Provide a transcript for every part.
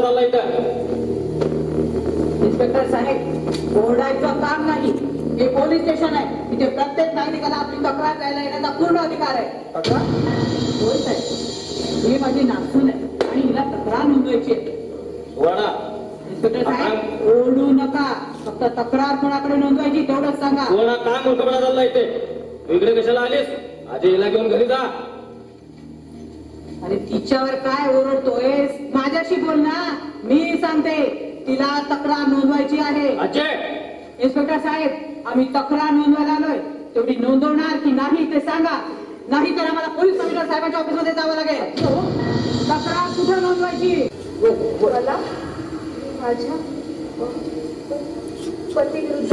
चाललाय इथं इन्स्पेक्टर साहेब ओरडायचं काम नाही. हे पोलीस स्टेशन आहे. इथे प्रत्येक नागरिकाला आपली तक्रार द्यायला येण्याचा पूर्ण अधिकार आहे. तक्रार? होय साहेब. ही माझी नासून आहे आणि हिला तक्रार नोंदवायची आहे. इन्स्पेक्टर साहेब ओरडू नका. फक्त तक्रार कोणाकडे नोंदवायची तेवढंच सांगा. वळा का मूर्खपणा चालला इथे इकडे कशाला आलीस? आधी हिला घेऊन घरी जा. अरे तिच्यावर काय ओरडतोय माझ्याशी बोल ना. मी सांगते तिला तक्रार नोंदवायची आहे. अजय! इन्स्पेक्टर साहेब आम्ही तक्रार नोंदवायला आलोय. तेवढी नोंदवणार की नाही ते सांगा. नाही तर आम्हाला पोलीस कमिशनर साहेबांच्या ऑफिसमध्ये जावं लागेल. तक्रार कुठं नोंदवायची? मला माझ्या पतीविरुद्ध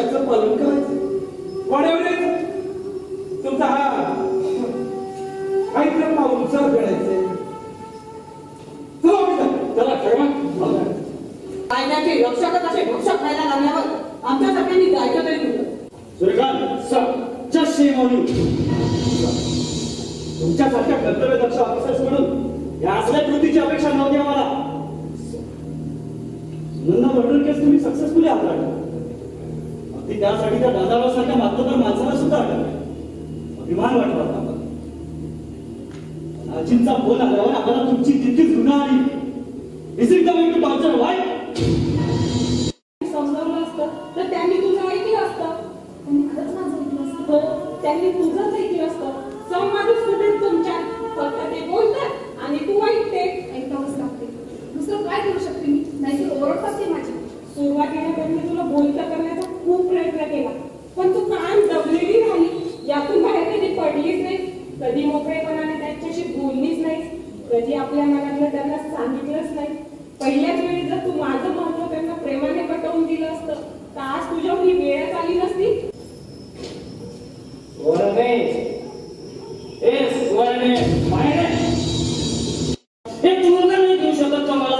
आदेशाचं पालन करायचं. वाड्यावर तुमचा हा काहीतरी पाऊल उचल चला ठरवा कायद्याचे रक्षकच असे भक्षक खायला लागल्यावर आमच्या सगळ्यांनी जायचं तरी सूर्यकांत यू तुमच्यासारख्या कर्तव्यदक्ष ऑफिसर्स म्हणून या असल्या कृतीची अपेक्षा नव्हती आम्हाला. सुनंदा मर्डर केस तुम्ही सक्सेसफुली हाताळला ते त्यासाठी त्या दादाबासारख्या सारख्या मातबर माणसाला सुद्धा अटक अभिमान वाटला होता आम्हाला. आजींचा फोन आल्यावर आम्हाला तुमची तितकी जुना आली. Is it coming to torture why. समजावलं असतं. तर त्यांनी तुझं ऐकलं असतं. त्यांनी खरंच माझं ऐकलं असतं. हो त्यांनी तुझंच ऐकलं असतं. संवादच कुठे तुमच्या फक्त ते बोलतात आणि तू ऐकते. ऐकावंच लागते. दुसरं काय करू शकते मी? नाही ओरडतात ते माझी. सुरुवातीला त्यांनी तुला बोलतं करण्याचा खूप प्रयत्न केला. पण तू कान दबलेली राहिली. यातून बाहेर कधी पडलीच नाही. कधी मोकळेपणाने त्यांच्याशी बोललीच नाही. कधी आपल्या मनातलं त्यांना सांगितलंच नाही. पहिल्या वेळी जर तू माझं महत्त्व त्यांना प्रेमाने पटवून दिलं असतं तर आज तुझ्यावर ही वेळच आली नसती सुवर्णे ए सुवर्णे मायने हे मुलगा नाही देऊ शकत का मला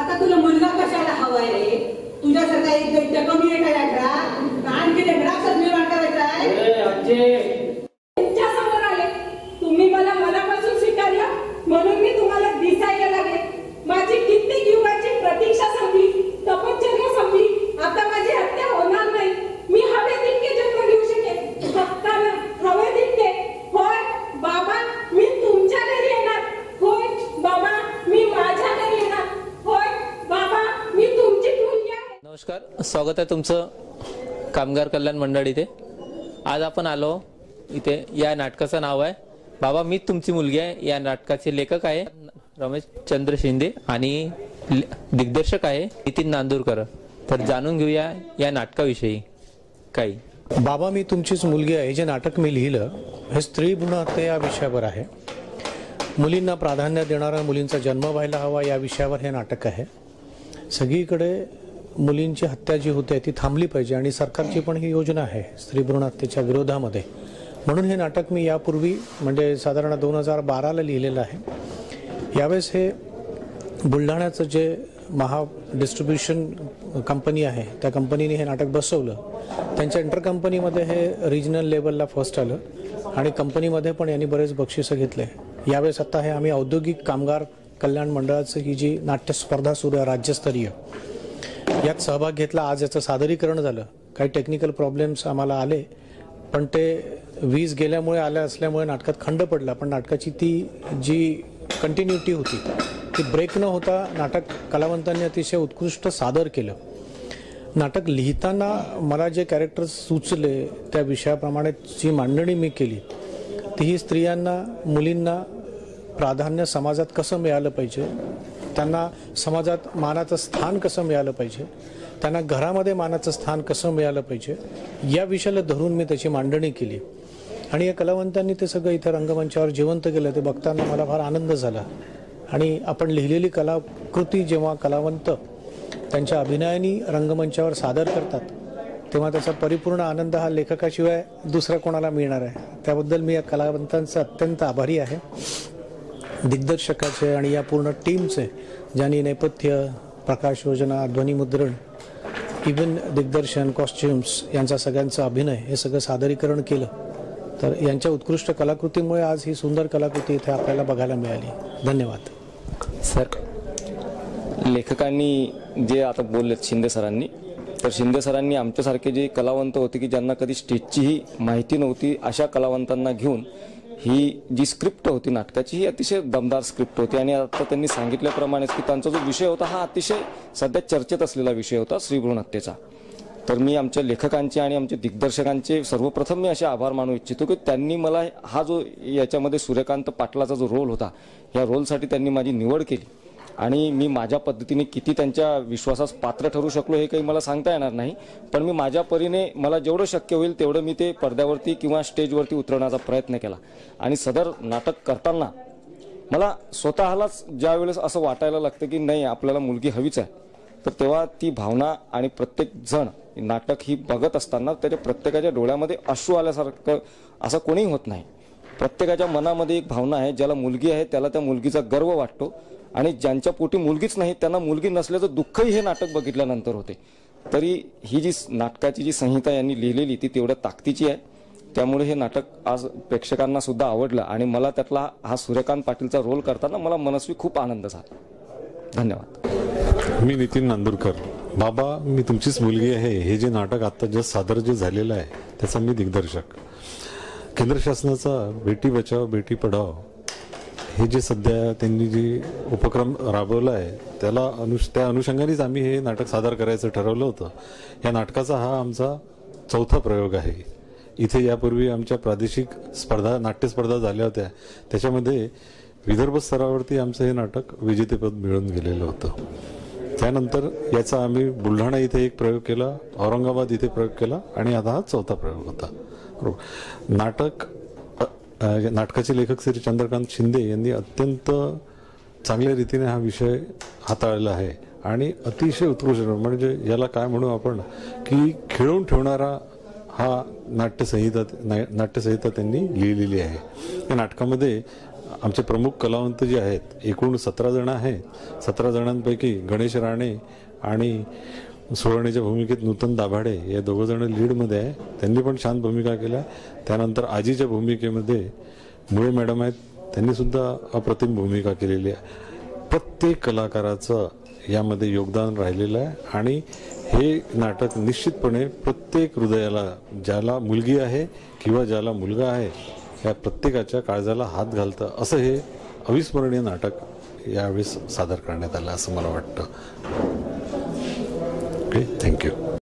आता तुला मुलगा कशाला हवाय रे तुझ्यासारखा एक दैत्य कमी आहे का या घरात का आणखी ते घरातच निर्माण करायचा आहे ए अजय तुमच्यासमोर आले तुम्ही मला मनापासून स्वीकारलं म्हणून मी तुम्हाला दिसायला लागले माझी कित्येक युगाची प्रतीक्षा संपली तपश्चर्या संपली आता माझी हत्या होणार नाही मी हवे तितके जन्म घेऊ शकेन हक्कानं हवे तितके होय बाबा मी तुमच्या घरी येणार होय बाबा मी माझ्या घरी येणार होय बाबा मी तुमची मुलगी आहे नमस्कार स्वागत आहे तुमचं कामगार कल्याण मंडळ इथे. आज आपण आलो इथे या नाटकाचं नाव आहे बाबा मी तुमची मुलगी आहे. या नाटकाचे लेखक आहे रमेश चंद्र शिंदे आणि दिग्दर्शक आहे नितीन नांदूरकर. तर जाणून घेऊया या नाटकाविषयी काही. बाबा मी तुमचीच मुलगी आहे. जे नाटक मी लिहिलं हे स्त्री भ्रूण हत्या या विषयावर आहे. मुलींना प्राधान्य देणारा मुलींचा जन्म व्हायला हवा या विषयावर हे नाटक आहे. सगळीकडे मुलींची हत्या जी होते ती थांबली पाहिजे आणि सरकारची पण ही योजना आहे स्त्री भ्रूण हत्येच्या विरोधामध्ये. म्हणून हे नाटक मी यापूर्वी म्हणजे साधारण दोन हजार बाराला लिहिलेलं आहे. यावेळेस हे बुलढाण्याचं जे महा डिस्ट्रीब्युशन कंपनी आहे त्या कंपनीने हे नाटक बसवलं. त्यांच्या इंटर कंपनीमध्ये हे रिजनल लेवलला फर्स्ट आलं आणि कंपनीमध्ये पण यांनी बरेच बक्षिसं घेतले. यावेळेस आता हे आम्ही औद्योगिक कामगार कल्याण मंडळाचं ही जी नाट्यस्पर्धा सुरू आहे राज्यस्तरीय यात सहभाग घेतला. आज याचं सादरीकरण झालं. काही टेक्निकल प्रॉब्लेम्स आम्हाला आले. पण ते वीज गेल्यामुळे आल्या असल्यामुळे नाटकात खंड पडला. पण नाटकाची ती जी कंटिन्युटी होती ती ब्रेक न होता नाटक कलावंतांनी अतिशय उत्कृष्ट सादर केलं. नाटक लिहिताना मला जे कॅरेक्टर्स सुचले त्या विषयाप्रमाणे जी मांडणी मी केली. ती ही स्त्रियांना मुलींना प्राधान्य समाजात कसं मिळालं पाहिजे त्यांना समाजात मानाचं स्थान कसं मिळालं पाहिजे? त्यांना घरामध्ये मानाचं स्थान कसं मिळालं पाहिजे? या विषयाला धरून मी त्याची मांडणी केली. आणि या कलावंतांनी ते सगळं इथं रंगमंचावर जिवंत केलं. ते बघताना मला फार आनंद झाला. आणि आपण लिहिलेली कलाकृती जेव्हा कलावंत त्यांच्या अभिनयाने रंगमंचावर सादर करतात तेव्हा त्याचा परिपूर्ण आनंद हा लेखकाशिवाय दुसरा कोणाला मिळणार आहे? त्याबद्दल मी या कलावंतांचा अत्यंत आभारी आहे. दिग्दर्शकाचे आणि या पूर्ण टीमचे ज्यांनी नेपथ्य प्रकाश योजना ध्वनिमुद्रण इव्हन दिग्दर्शन कॉस्ट्युम्स यांचा सगळ्यांचा अभिनय हे सगळं सादरीकरण केलं. तर यांच्या उत्कृष्ट कलाकृतीमुळे आज ही सुंदर कलाकृती इथे आपल्याला बघायला मिळाली. धन्यवाद. सर लेखकांनी जे आता बोललेत शिंदे सरांनी तर शिंदे सरांनी आमच्यासारखे जे कलावंत होते की ज्यांना कधी स्टेजचीही माहिती नव्हती अशा कलावंतांना घेऊन ही जी स्क्रिप्ट होती नाटकाची ही अतिशय दमदार स्क्रिप्ट होती. आणि आता त्यांनी सांगितल्याप्रमाणेच की त्यांचा जो विषय होता हा अतिशय सध्या चर्चेत असलेला विषय होता श्रीभ्रूण हत्येचा. तर मी आमच्या लेखकांचे आणि आमच्या दिग्दर्शकांचे सर्वप्रथम मी असे आभार मानू इच्छितो की त्यांनी मला हा जो याच्यामध्ये सूर्यकांत पाटलाचा जो रोल होता या रोलसाठी त्यांनी माझी निवड केली. आणि मी माझ्या पद्धतीने किती त्यांच्या विश्वासास पात्र ठरू शकलो हे काही मला सांगता येणार नाही पण मी माझ्या परीने मला जेवढं शक्य होईल तेवढं मी ते पडद्यावरती किंवा स्टेजवरती उतरवण्याचा प्रयत्न केला. आणि सदर नाटक करताना मला स्वतःलाच ज्या वेळेस असं वाटायला लागतं की नाही आपल्याला मुलगी हवीच आहे तर तेव्हा ती भावना आणि प्रत्येक जण नाटक ही बघत असताना त्याच्या प्रत्येकाच्या डोळ्यामध्ये अश्रू आल्यासारखं असं कोणीही होत नाही. प्रत्येकाच्या मनामध्ये एक भावना आहे ज्याला मुलगी आहे त्याला त्या मुलगीचा गर्व वाटतो आणि ज्यांच्या पोटी मुलगीच नाही त्यांना मुलगी नसल्याचं दुःखही हे नाटक बघितल्यानंतर होते. तरी ही जी नाटकाची जी संहिता यांनी लिहिलेली ती तेवढ्या ताकदीची आहे. त्यामुळे हे नाटक आज प्रेक्षकांना सुद्धा आवडलं आणि मला त्यातला हा सूर्यकांत पाटीलचा रोल करताना मला मनस्वी खूप आनंद झाला. धन्यवाद. मी नितीन नांदुरकर. बाबा मी तुमचीच मुलगी आहे. हे जे नाटक आता जस्ट सादर जे झालेलं आहे त्याचा मी दिग्दर्शक. केंद्र शासनाचा बेटी बचाव बेटी पढाव हे जे सध्या त्यांनी जे उपक्रम राबवला आहे त्याला अनुष त्या अनुषंगानेच आम्ही हे नाटक सादर करायचं ठरवलं होतं. या नाटकाचा हा आमचा चौथा प्रयोग आहे. इथे यापूर्वी आमच्या प्रादेशिक स्पर्धा नाट्यस्पर्धा झाल्या होत्या. त्याच्यामध्ये विदर्भ स्तरावरती आमचं हे नाटक विजेतेपद मिळून गेलेलं होतं. त्यानंतर याचा आम्ही बुलढाणा इथे एक प्रयोग केला औरंगाबाद इथे प्रयोग केला आणि आता हा चौथा प्रयोग होता. नाटक नाटकाचे लेखक श्री चंद्रकांत शिंदे यांनी अत्यंत चांगल्या रीतीने हा विषय हाताळला आहे. आणि अतिशय उत्कृष्ट म्हणजे याला काय म्हणू आपण की खेळून ठेवणारा हा नाट्यसंहिता नाट्यसंहिता त्यांनी लिहिलेली आहे. या नाटकामध्ये आमचे प्रमुख कलावंत जे आहेत एकूण सतरा जण आहेत. सतरा जणांपैकी गणेश राणे आणि सुवर्णीच्या भूमिकेत नूतन दाभाडे या दोघं जण लीडमध्ये आहे. त्यांनी पण छान भूमिका केल्या. त्यानंतर आजीच्या भूमिकेमध्ये मुळे मॅडम आहेत. त्यांनी सुद्धा अप्रतिम भूमिका केलेली आहे. प्रत्येक कलाकाराचं यामध्ये योगदान राहिलेलं आहे. आणि हे नाटक निश्चितपणे प्रत्येक हृदयाला ज्याला मुलगी आहे किंवा ज्याला मुलगा आहे या प्रत्येकाच्या काळजाला हात घालतं. असं हे अविस्मरणीय नाटक यावेळेस सादर करण्यात आलं असं मला वाटतं. okay Thank you.